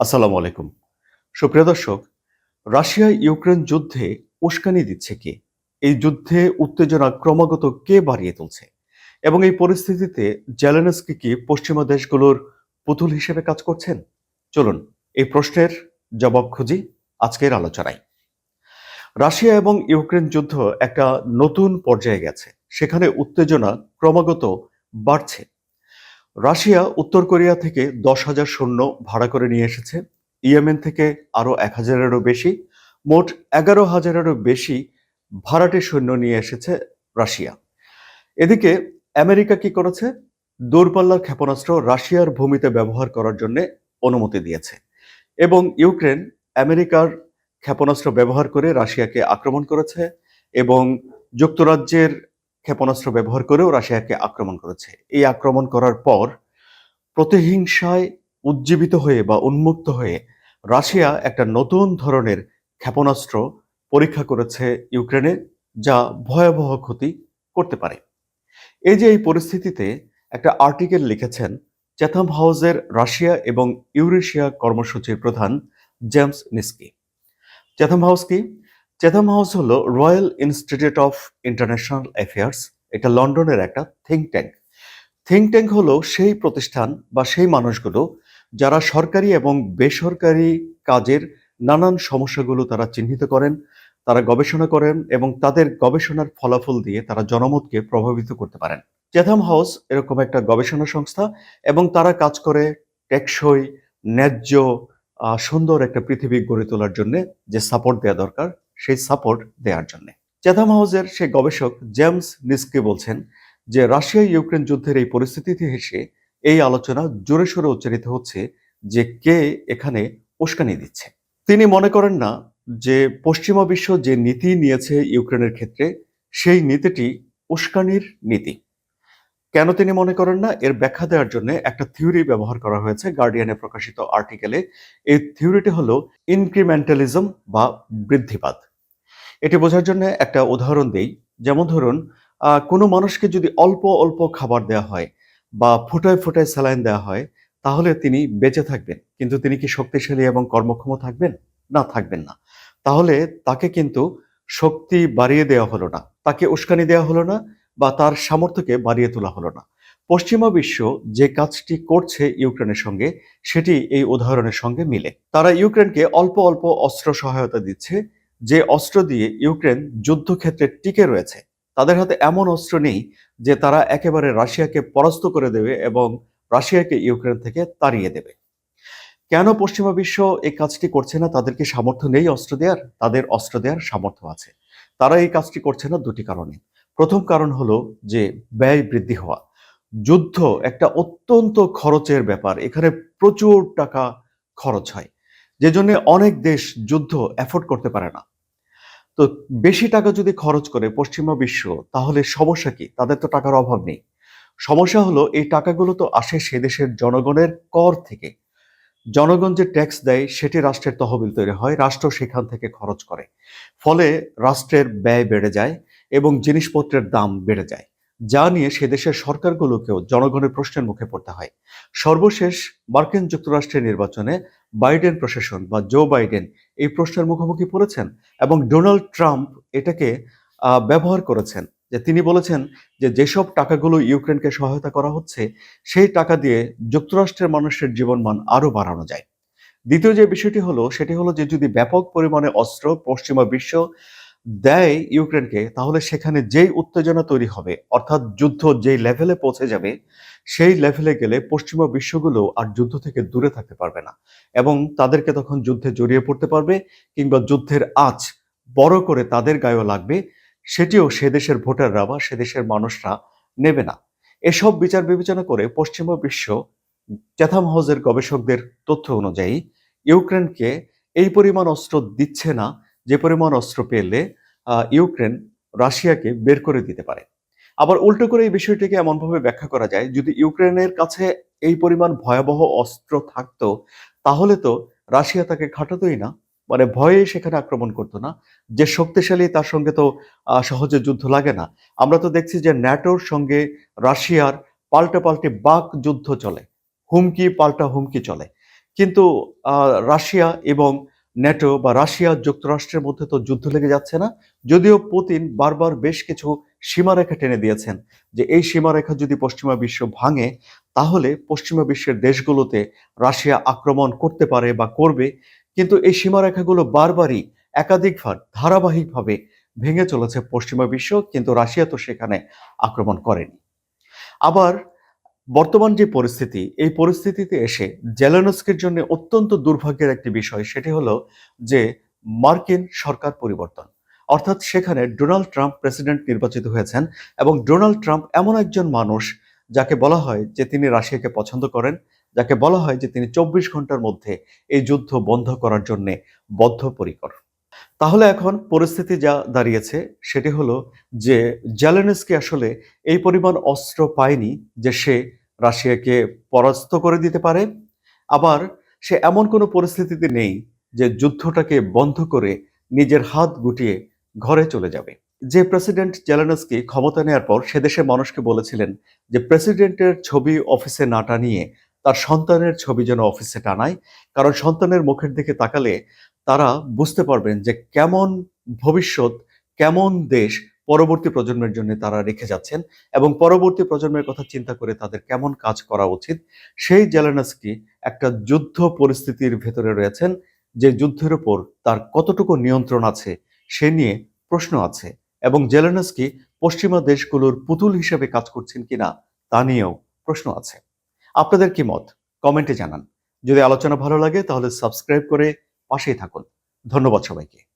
আসসালামু আলাইকুম। সুপ্রিয় দর্শক, রাশিয়া ইউক্রেন যুদ্ধে উস্কানি দিচ্ছে কে? এই যুদ্ধে উত্তেজনা ক্রমাগত কে বাড়িয়ে তুলছে? এবং এই পরিস্থিতিতে জেলেনস্কি কি পশ্চিমা দেশগুলোর পুতুল হিসেবে কাজ করছেন? চলুন এই প্রশ্নের জবাব খুঁজি আজকের আলোচনায়। রাশিয়া এবং ইউক্রেন যুদ্ধ একটা নতুন পর্যায়ে গেছে। সেখানে উত্তেজনা ক্রমাগত বাড়ছে। রাশিয়া উত্তর কোরিয়া থেকে দশ হাজার সৈন্য ভাড়া করে নিয়ে এসেছে। ইয়েমেন থেকে আরও এক হাজারেরও বেশি, মোট এগারো হাজারেরও বেশি ভাড়াটে সৈন্য নিয়ে এসেছে রাশিয়া। এদিকে আমেরিকা কি করেছে? দূরপাল্লার ক্ষেপণাস্ত্র রাশিয়ার ভূমিতে ব্যবহার করার জন্য অনুমতি দিয়েছে এবং ইউক্রেন আমেরিকার ক্ষেপণাস্ত্র ব্যবহার করে রাশিয়াকে আক্রমণ করেছে এবং যুক্তরাজ্যের ক্ষেপণাস্ত্র ব্যবহার করেও রাশিয়াকে আক্রমণ করেছে। এই আক্রমণ করার পর প্রতিহিংসায় উজ্জীবিত হয়ে বা উন্মুক্ত হয়ে রাশিয়া একটা নতুন ধরনের ক্ষেপণাস্ত্র পরীক্ষা করেছে ইউক্রেনে, যা ভয়াবহ ক্ষতি করতে পারে। এই যে এই পরিস্থিতিতে একটা আর্টিকেল লিখেছেন চ্যাথাম হাউসের রাশিয়া এবং ইউরেশিয়া কর্মসূচির প্রধান জেমস নিস্কি। চ্যাথাম হাউস কি? চ্যাথাম হাউস হলো Royal Institute of International Affairs এটা লন্ডনের একটা থিঙ্ক ট্যাঙ্ক থিঙ্ক ট্যাঙ্ক হলো সেই প্রতিষ্ঠান বা সেই মানুষগুলো যারা সরকারি এবং বেসরকারি কাজের নানান সমস্যাগুলো তারা চিহ্নিত করেন, তারা গবেষণা করেন এবং তাদের গবেষণার ফলাফল দিয়ে তারা জনমতকে প্রভাবিত করতে পারেন। চ্যাথাম হাউস এরকম একটা গবেষণা সংস্থা এবং তারা কাজ করে টেকসই, ন্যায্য সুন্দর একটা পৃথিবী গড়ে তোলার জন্য যে সাপোর্ট দেওয়া দরকার সেই সাপোর্ট দেওয়ার জন্য। চ্যাথাম হাউসের সেই গবেষক জেমস নিস্কে বলছেন যে রাশিয়া ইউক্রেন যুদ্ধের এই পরিস্থিতিতে এসে এই আলোচনা জোরে সোরে উচ্চারিত হচ্ছে যে, কে এখানে উস্কানি দিচ্ছে। তিনি মনে করেন না যে, পশ্চিমা বিশ্ব যে নীতি নিয়েছে ইউক্রেনের ক্ষেত্রে, সেই নীতিটি উস্কানির নীতি। কেন তিনি মনে করেন না? এর ব্যাখ্যা দেওয়ার জন্য একটা থিওরি ব্যবহার করা হয়েছে গার্ডিয়ানে প্রকাশিত আর্টিকেলে এই থিওরিটি হলো ইনক্রিমেন্টালিজম বা বৃদ্ধিবাদ এটি বোঝার জন্য একটা উদাহরণ দেই। যেমন ধরুন কোনো মানুষকে যদি অল্প অল্প খাবার দেওয়া হয় বা ফোটায় ফোটায় স্যালাইন দেওয়া হয়, তাহলে তিনি বেঁচে থাকবেন। কিন্তু তিনি কি শক্তিশালী এবং কর্মক্ষম থাকবেন? না থাকবেন না। তাহলে তাকে কিন্তু শক্তি বাড়িয়ে দেওয়া হলো না, তাকে উস্কানি দেওয়া হলো না বা তার সামর্থ্যকে বাড়িয়ে তোলা হলো না। পশ্চিমা বিশ্ব যে কাজটি করছে ইউক্রেনের সঙ্গে, সেটি এই উদাহরণের সঙ্গে মিলে। তারা ইউক্রেনকে অল্প অল্প অস্ত্র সহায়তা দিচ্ছে যে অস্ত্র দিয়ে ইউক্রেন যুদ্ধক্ষেত্রে টিকে রয়েছে, তাদের হাতে এমন অস্ত্র নেই যে তারা একেবারে রাশিয়াকে পরাস্ত করে দেবে এবং রাশিয়াকে ইউক্রেন থেকে তাড়িয়ে দেবে। কেন পশ্চিমা বিশ্ব এই কাজটি করছে না? তাদের কি সামর্থ্য নেই অস্ত্র দেওয়ার তাদের অস্ত্র দেওয়ার সামর্থ্য আছে। তারা এই কাজটি করছে না দুটি কারণে। প্রথম কারণ হলো যে ব্যয় বৃদ্ধি হওয়া। যুদ্ধ একটা অত্যন্ত খরচের ব্যাপার। এখানে প্রচুর টাকা খরচ হয়। যে জন্য অনেক দেশ যুদ্ধ অ্যাফোর্ড করতে পারে না। তো বেশি টাকা যদি খরচ করে পশ্চিমা বিশ্ব, তাহলে সমস্যা কি? তাদের তো টাকার অভাব নেই। সমস্যা হলো, এই টাকাগুলো তো আসে সে দেশের জনগণের কর থেকে। জনগণ যে ট্যাক্স দেয়, সেটি রাষ্ট্রের তহবিল তৈরি হয়, রাষ্ট্র সেখান থেকে খরচ করে। ফলে রাষ্ট্রের ব্যয় বেড়ে যায় এবং জিনিসপত্রের দাম বেড়ে যায়। যা নিয়ে সে দেশের সরকারগুলোকেও জনগণের প্রশ্নের মুখে পড়তে হয়। সর্বশেষ মার্কিন যুক্তরাষ্ট্রের নির্বাচনে বাইডেন প্রশাসন বা জো বাইডেন এই প্রশ্নের মুখোমুখি পড়েছেন এবং ডোনাল্ড ট্রাম্প এটাকে ব্যবহার করেছেন যে তিনি বলেছেন যে যেসব টাকাগুলো ইউক্রেনকে সহায়তা করা হচ্ছে, সেই টাকা দিয়ে যুক্তরাষ্ট্রের মানুষের জীবনমান আরও বাড়ানো যায়। দ্বিতীয় যে বিষয়টি হলো, সেটি হলো যে যদি ব্যাপক পরিমাণে অস্ত্র পশ্চিমা বিশ্ব দেয় ইউক্রেনকে, তাহলে সেখানে যেই উত্তেজনা তৈরি হবে, অর্থাৎ যুদ্ধ যেই লেভেলে পৌঁছে যাবে, সেই লেভেলে গেলে পশ্চিমা বিশ্বগুলো আর যুদ্ধ থেকে দূরে থাকতে পারবে না। এবং তাদেরকে তখন যুদ্ধে জড়িয়ে পড়তে পারবে, কিংবা যুদ্ধের আঁচ বড় করে তাদের গায়েও লাগবে, সেটিও সে দেশের ভোটাররা বা সে দেশের মানুষরা নেবে না। এসব বিচার বিবেচনা করে পশ্চিমা বিশ্ব চ্যাথাম গবেষকদের তথ্য অনুযায়ী, ইউক্রেনকে এই পরিমাণ অস্ত্র দিচ্ছে না যে পরিমাণ অস্ত্র পেলে ইউক্রেন রাশিয়াকে বের করে দিতে পারে। আবার উল্টো করে এই বিষয়টিকে এমনভাবে ব্যাখ্যা করা যায়, যদি ইউক্রেনের কাছে এই পরিমাণ ভয়াবহ অস্ত্র থাকতো, তাহলে তো রাশিয়া তাকে খাটাতোই না মানে ভয়ে সেখানে আক্রমণ করতো না। যে শক্তিশালী তার সঙ্গে তো সহজে যুদ্ধ লাগে না। আমরা তো দেখছি যে ন্যাটোর সঙ্গে রাশিয়ার পাল্টা পাল্টে বাক যুদ্ধ চলে। হুমকি পাল্টা হুমকি চলে। কিন্তু রাশিয়া এবং ন্যাটো বা রাশিয়া যুক্তরাষ্ট্রের মধ্যে তো যুদ্ধ লেগে যাচ্ছে না, যদিও পুতিন বারবার বেশ কিছু সীমারেখা টেনে দিয়েছেন যে এই সীমারেখা যদি পশ্চিমা বিশ্ব ভাঙে, তাহলে পশ্চিমা বিশ্বের দেশগুলোতে রাশিয়া আক্রমণ করতে পারে বা করবে, কিন্তু এই সীমারেখাগুলো বারবারই একাধিকবার ধারাবাহিকভাবে ভেঙে চলেছে পশ্চিমা বিশ্ব, কিন্তু রাশিয়া তো সেখানে আক্রমণ করেনি। আবার বর্তমান যে পরিস্থিতি, এই পরিস্থিতিতে এসে জেলেনস্কির জন্য অত্যন্ত দুর্ভাগ্যের একটি বিষয় সেটি হলো যে মার্কিন সরকার পরিবর্তন। অর্থাৎ সেখানে ডোনাল্ড ট্রাম্প প্রেসিডেন্ট নির্বাচিত হয়েছেন এবং ডোনাল্ড ট্রাম্প এমন একজন মানুষ যাকে বলা হয় যে তিনি রাশিয়াকে পছন্দ করেন, যাকে বলা হয় যে তিনি চব্বিশ ঘণ্টার মধ্যে এই যুদ্ধ বন্ধ করার জন্য বদ্ধপরিকর। তাহলে এখন পরিস্থিতি যা দাঁড়িয়েছে সেটি হলো যে জেলেনস্কি আসলে এই পরিমাণ অস্ত্র পায়নি যে সে রাশিয়াকে পরাস্ত করে দিতে পারে। আবার সে এমন কোনো পরিস্থিতিতে নেই যে যুদ্ধটাকে বন্ধ করে নিজের হাত গুটিয়ে ঘরে চলে যাবে। যে প্রেসিডেন্ট জেলেনস্কি ক্ষমতা নেওয়ার পর সে দেশের মানুষকে বলেছিলেন যে প্রেসিডেন্টের ছবি অফিসে না টানিয়ে তার সন্তানের ছবি যেন অফিসে টানায়, কারণ সন্তানের মুখের দিকে তাকালে তারা বুঝতে পারবেন যে কেমন ভবিষ্যৎ, কেমন দেশ পরবর্তী প্রজন্মের জন্য তারা রেখে যাচ্ছেন এবং পরবর্তী প্রজন্মের কথা চিন্তা করে তাদের কেমন কাজ করা উচিত, সেই জেলেনস্কি একটা যুদ্ধ পরিস্থিতির ভেতরে রয়েছেন যে যুদ্ধের ওপর তার কতটুকু নিয়ন্ত্রণ আছে সে নিয়ে প্রশ্ন আছে এবং জেলেনস্কি পশ্চিমা দেশগুলোর পুতুল হিসেবে কাজ করছেন কিনা তা নিয়েও প্রশ্ন আছে। আপনাদের কি মত? কমেন্টে জানান। যদি আলোচনা ভালো লাগে তাহলে সাবস্ক্রাইব করে পাশেই থাকুন। ধন্যবাদ সবাইকে।